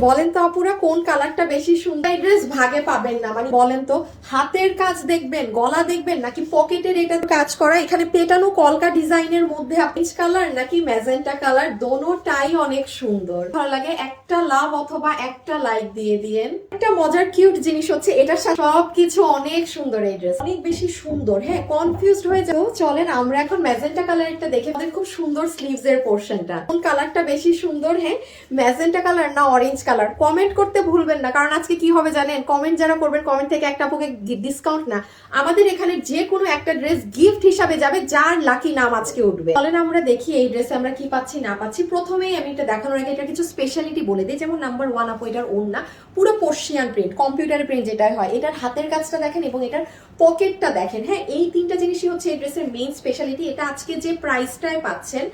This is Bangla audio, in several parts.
বলেন তো আপুরা কোন কালারটা বেশি সুন্দর? ড্রেস ভাগে পাবেন না মানে বলেন তো হাতের কাজ দেখবেন, গলা দেখবেন, নাকি পকেটের এটা কাজ করা, এখানে পেটানো কলকা ডিজাইনের মধ্যে পিচ কালার, নাকি ম্যাজেন্টা কালার, দোনোটাই অনেক সুন্দর। ভালো লাগে, একটা লাভ অথবা একটা লাইক দিয়ে দিয়েন। একটা মজার কিউট জিনিস হচ্ছে, এটার সাথে সবকিছু অনেক সুন্দর এই ড্রেস। অনেক বেশি সুন্দর হ্যাঁ কনফিউজড হয়ে যাও। চলেন, আমরা এখন ম্যাজেন্টা কালারটা দেখে আমাদের খুব সুন্দর স্লিভস এর পোর্শনটা কোন কালারটা বেশি সুন্দর হ্যাঁ ম্যাজেন্টা কালার না অরেঞ্জ কালার? কমেন্ট করতে ভুলবেন না, কারণ আজকে কি হবে জানেন? কমেন্ট যারা করবেন কমেন্ট থেকে একটা আপুকে ডিসকাউন্ট না। আমাদের এখানে যে কোনো একটা ড্রেস গিফট হিসাবে যাবে, যার লাকি নাম আজকে উঠবে। চলেন আমরা দেখি এই ড্রেসে আমরা কি পাচ্ছি, না পাচ্ছি। প্রথমেই আমি এটা দেখানোর আগে এটা কিছু স্পেশালিটি বলে দিই। যেমন নাম্বার ওয়ান আপু এটার ওড়না, পুরো পর্শিয়ান প্রিন্ট কম্পিউটার প্রিন্ট যেটা হয়। এটার হাতের কাজটা দেখেন এবং এটার পকেটটা দেখেন। হ্যাঁ এই তিনটা জিনিসই হচ্ছে এই ড্রেসের মেইন স্পেশালিটি এটা আজকে যে প্রাইসটায় পাচ্ছেন,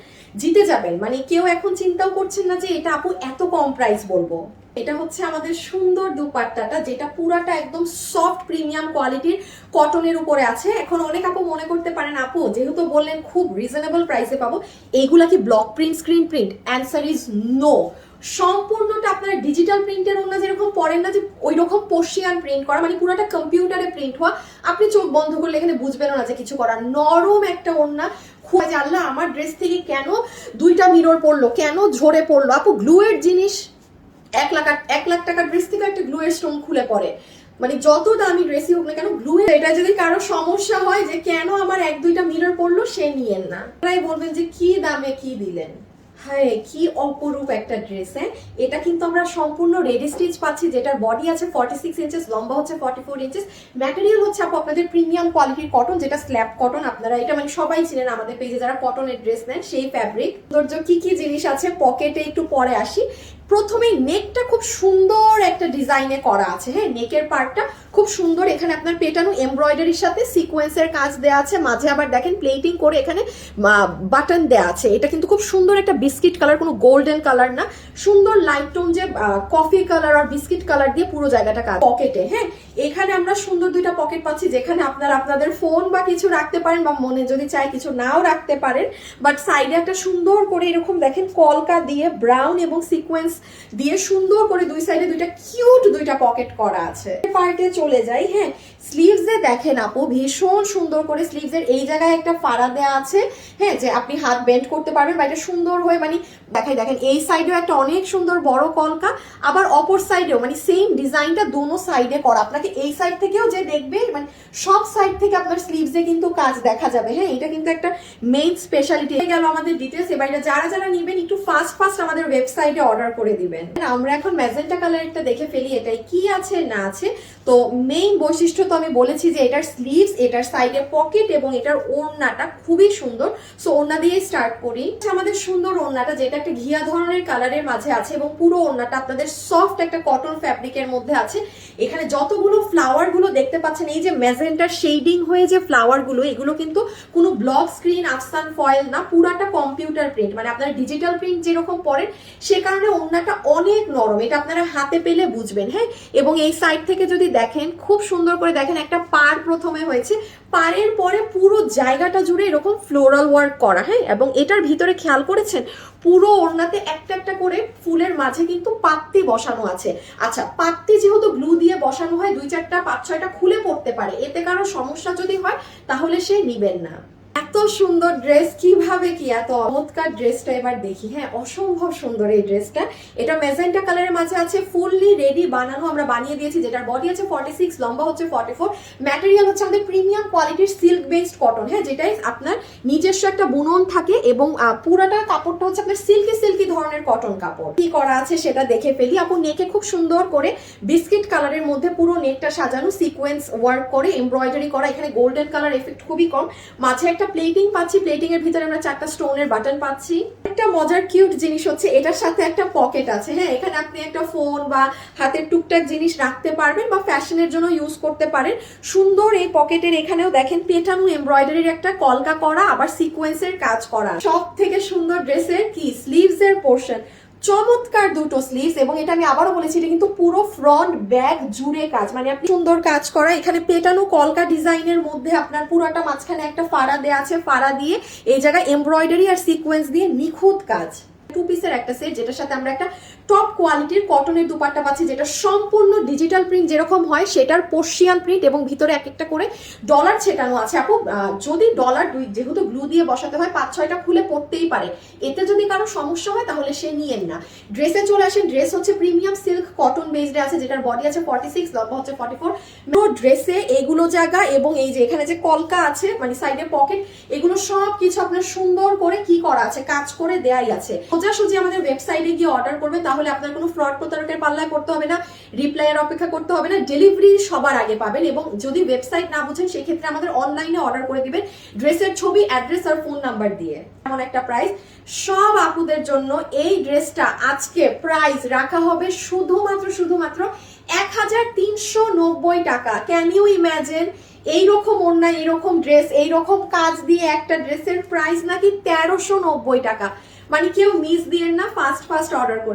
জিতে যাবেন। মানে কেউ এখন চিন্তাও করছেন না যে এটা আপু এত কম প্রাইস বলব। এটা হচ্ছে আমাদের সুন্দর দুপাট্টাটা, যেটা পুরাটা একদম সফট প্রিমিয়াম কোয়ালিটির কটনের উপরে আছে। এখন অনেক আপু মনে করতে পারেন, আপু, যেহেতু বললেন খুব রিজনেবল প্রাইসে পাবো, এইগুলা কি block print screen print answer is no সম্পূর্ণটা আপনার ডিজিটাল প্রিন্টের ওনা যেরকম পড়েন না যে ওই রকম পোর্শিয়ান প্রিন্ট করা মানে পুরোটা কম্পিউটারে প্রিন্ট হওয়া, আপনি চোখ বন্ধ করলে এখানে বুঝবেন না যে কিছু করার। নরম একটা ওড়না। খুব আল্লাহ, আমার ড্রেস থেকে কেন দুইটা মিরর পড়ল? কেন ঝরে পড়ল? আপু গ্লুয়ের জিনিস এক লাখ এক লাখ টাকার ড্রেস থেকে একটা গ্লুয়ের স্টোন খুলে পড়ে। মানে যত দামি ড্রেসই হোক না কেন গ্লু এটা যদি কারও সমস্যা হয় যে কেন আমার এক দুইটা মিরর পড়ল, সে নিয়েন না। তাই বলবেন যে কি দামে কি দিলেন? হ্যাঁ কি অপরূপ একটা ড্রেস হ্যাঁ? এটা কিন্তু আমরা সম্পূর্ণ রেডি স্টিচ পাচ্ছি, যেটার বডি আছে ফর্টি সিক্স ইঞ্চেস লম্বা হচ্ছে ফর্টি ফোর ইঞ্চেস ম্যাটেরিয়াল হচ্ছে আপু আপনাদের প্রিমিয়াম কোয়ালিটির কটন যেটা স্ল্যাব কটন আপনারা এটা মানে সবাই চিনেন আমাদের পেজে যারা কটনের ড্রেস নেন, সেই ফ্যাব্রিক সৌন্দর্য কি কি জিনিস আছে পকেটে একটু পরে আসি। প্রথমেই নেকটা খুব সুন্দর একটা ডিজাইনে করা আছে। হ্যাঁ নেকের পার্টটা খুব সুন্দর। এখানে আপনার পেটানো এমব্রয়ডারির সাথে সিকোয়েন্সের কাজ দেওয়া আছে। মাঝে আবার দেখেন প্লেটিং করে এখানে বাটন দেওয়া আছে। এটা কিন্তু খুব সুন্দর একটা বিস্কিট কালার কোনো গোল্ডেন কালার না। সুন্দর লাইট টোন যে কফি কালার আর বিস্কিট কালার দিয়ে পুরো জায়গাটা কাজ পকেটে হ্যাঁ? এখানে আমরা সুন্দর দুইটা পকেট পাচ্ছি, যেখানে আপনারা আপনাদের ফোন বা কিছু রাখতে পারেন বা মনে যদি চায় কিছু নাও রাখতে পারেন বাট সাইডে একটা সুন্দর করে এরকম দেখেন কলকা দিয়ে ব্রাউন এবং সিকোয়েন্স দিয়ে সুন্দর করে দুই সাইডে দুইটা কিউট দুইটা পকেট করা আছে। পার্টে চলে যাই হ্যাঁ? স্লিভস দেখেন আপু, ভীষণ সুন্দর করে স্লিভস এর এই জায়গায় একটা ফাড়া দেওয়া আছে হ্যাঁ? যে আপনি হাত বেন্ড করতে পারবেন বা এটা সুন্দর হয়ে মানে দেখাই, দেখেন, এই সাইডেও একটা অনেক সুন্দর বড় কলকা, আবার অপর সাইডেও মানে সেম ডিজাইনটা দোনো সাইডে করা। আপনাকে এই সাইড থেকেও যে দেখবে মানে সব সাইড থেকে আপনার স্লিভসে কিন্তু কাজ দেখা যাবে। হ্যাঁ এটা কিন্তু একটা মেইন স্পেশালিটি হয়ে গেল আমাদের ডিটেলস এবার এটা যারা যারা নেবেন, একটু ফাস্ট ফাস্ট আমাদের ওয়েবসাইটে অর্ডার করে দিবেন। আমরা এখন ম্যাজেন্টা কালারটা দেখে ফেলি, এটাই কি আছে, না আছে। তো মেইন বৈশিষ্ট্য তো আমি বলেছি যে এটার স্লিভস এটার সাইডে পকেট এবং এটার ওড়নাটা খুবই সুন্দর। সো ওড়না দিয়ে স্টার্ট করি। আমাদের সুন্দর ওড়নাটা, যেটা একটা ঘিয়া ধরনের কালারের মাঝে আছে এবং পুরো ওড়নাটা আপনাদের সফট একটা কটন ফ্যাব্রিকের মধ্যে আছে। এখানে যতগুলো ফ্লাওয়ারগুলো দেখতে পাচ্ছেন, এই যে ম্যাজেন্টার শেডিং হয়ে যে ফ্লাওয়ারগুলো, এগুলো কিন্তু কোনো ব্লক স্ক্রিন আফসান ফয়েল না, পুরাটা কম্পিউটার প্রিন্ট মানে আপনারা ডিজিটাল প্রিন্ট যেরকম পড়েন সে কারণে ওড়নাটা অনেক নরম। এটা আপনারা হাতে পেলে বুঝবেন হ্যাঁ? এবং এই সাইড থেকে যদি দেখেন, খুব সুন্দর করে দেখেন, একটা পার প্রথমে হয়েছে। পারের পরে পুরো জায়গাটা জুড়ে এরকম ফ্লোরাল ওয়ার্ক করা হ্যাঁ? এবং এটার ভিতরে খেয়াল করেছেন পুরো ওড়নাতে একটা একটা করে ফুলের মাঝে কিন্তু পাত্তি বসানো আছে। আচ্ছা পাত্তি যেহেতু গ্লু দিয়ে বসানো হয়, দুই চারটা, পাঁচ ছয়টা খুলে পড়তে পারে। এতে কারও সমস্যা যদি হয়, তাহলে সে নিবেন না। এত সুন্দর ড্রেস কীভাবে কি এত চমৎকার ড্রেসটা এবার দেখি। হ্যাঁ অসম্ভব সুন্দর এই ড্রেসটা। এটা মেজেন্টা কালারের মাঝে আছে, ফুললি রেডি বানানো আমরা বানিয়ে দিয়েছি, যেটার বডি আছে ফর্টি সিক্স লম্বা হচ্ছে ফর্টি ফোর ম্যাটেরিয়াল হচ্ছে আমাদের প্রিমিয়াম কোয়ালিটির সিল্ক বেসড কটন হ্যাঁ যেটাই আপনার নিজস্ব একটা বুনন থাকে এবং পুরাটা কাপড়টা হচ্ছে আপনার সিল্কি সিল্কি ধরনের কটন কাপড়। কি করা আছে সেটা দেখে ফেলি। আপু নেকে খুব সুন্দর করে বিস্কিট কালারের মধ্যে পুরো নেকটা সাজানো সিকোয়েন্স ওয়ার্ক করে এমব্রয়ডারি করা, এখানে গোল্ডেন কালার এফেক্ট খুবই কম। মাঝে একটা প্লেটিং পাচ্ছি প্লেটিং এর ভিতরে আমরা চারটা স্টোনের বাটন পাচ্ছি। একটা মজার কিউট জিনিস হচ্ছে, এটার সাথে একটা পকেট আছে। হ্যাঁ এখানে আপনি একটা ফোন বা হাতের টুকটাক জিনিস রাখতে পারবেন বা ফ্যাশনের জন্য ইউজ করতে পারেন। সুন্দর এই পকেটের এখানেও দেখেন পেটানো এমব্রয়ডারির একটা কলকা করা, আবার সিকোয়েন্সের কাজ করা। সব থেকে সুন্দর ড্রেসের কি? স্লিভস এর পোর্শন চমৎকার দুটো স্লিভস এবং এটা আমি আবারও বলেছি, এটা কিন্তু পুরো ফ্রন্ট ব্যাগ জুড়ে কাজ। মানে আপনি সুন্দর কাজ করা, এখানে পেটানো কলকা ডিজাইনের মধ্যে আপনার পুরোটা মাঝখানে একটা ফাড়া দেওয়া আছে, ফাড়া দিয়ে এই জায়গায় এমব্রয়ডারি আর সিকোয়েন্স দিয়ে নিখুঁত কাজ। টু পিসের একটা সেট যেটার সাথে আমরা একটা টপ কোয়ালিটির কটনের দুপাট্টা পাচ্ছি, যেটা সম্পূর্ণ ডিজিটাল প্রিন্ট যেরকম হয়, সেটার পর্শিয়ান প্রিন্ট এবং ভিতরে এক একটা করে ডলার ছেটানো আছে। আপু যদি ডলার দুই, যেহেতু গ্লু দিয়ে বসাতে হয়, পাঁচ, ছয়টা খুলে পড়তেই পারে। এতে যদি কারও সমস্যা হয়, তাহলে সে নিয়েন না। ড্রেসে চলে আসেন ড্রেস হচ্ছে প্রিমিয়াম সিল্ক কটন বেসডে আছে, যেটার বডি আছে ফর্টি সিক্স লম্বা হচ্ছে ফর্টি ফোর ড্রেসে এগুলো জায়গা এবং এই যে এখানে যে কলকা আছে মানে সাইডে পকেট এগুলো সব কিছু আপনার সুন্দর করে কি করা আছে, কাজ করে দেয়াই আছে। সোজাসুজি আমাদের ওয়েবসাইটে গিয়ে অর্ডার করবে তাহলে আপনার কোনো ফ্রড প্রতারকের পাল্লায় করতে হবে না রিপ্লাইয়ের অপেক্ষা করতে হবে না ডেলিভারি সবার আগে পাবেন এবং যদি ওয়েবসাইট না বুঝেন সেই ক্ষেত্রে আমাদের অনলাইনে অর্ডার করে দিবেন ড্রেসের ছবি অ্যাড্রেস আর ফোন নাম্বার দিয়ে। এমন একটা প্রাইস সব আপুদের জন্য এই ড্রেসটা আজকে প্রাইস রাখা হবে শুধুমাত্র শুধুমাত্র এক হাজার তিনশো নব্বই টাকা। ক্যান ইউ ইম্যাজিন এইরকম ওড়না এইরকম ড্রেস এইরকম কাজ দিয়ে একটা ড্রেসের প্রাইস নাকি তেরোশো নব্বই টাকা। মানে কেউ মিস দিয়েন না ফার্স্ট ফার্স্ট অর্ডার করে।